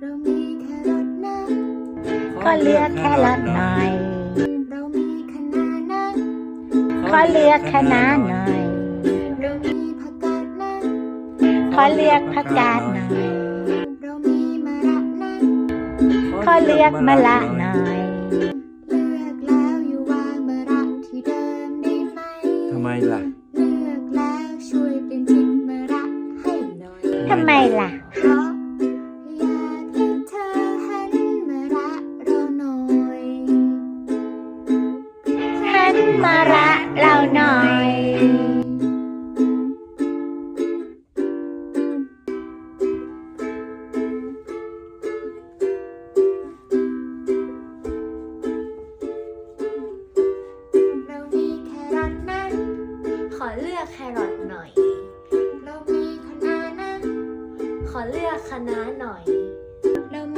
เรามีแครอทนะขอเลือกแครอทหน่อยเรามีคะน้านะขอเลือกคะน้าหน่อย เรามีผักกาดนะขอเลือกผักกาดหน่อย เรามีมะระนะขอเลือกมะละห ทำไมล่ะเพราะอยากให้เธอหันมาระเราหน่อยหันมาละเราหน่อย เรามีแครอทนะขอเลือกแครอทหน่อย เลือกคณะหน่อย เรามี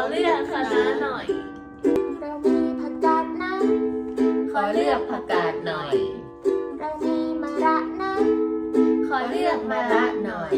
ขอเลือกคณะหน่อย เรามีผักกาดนะ ขอเลือกผักกาดหน่อย เรามีมะระนะ ขอเลือกมะระหน่อย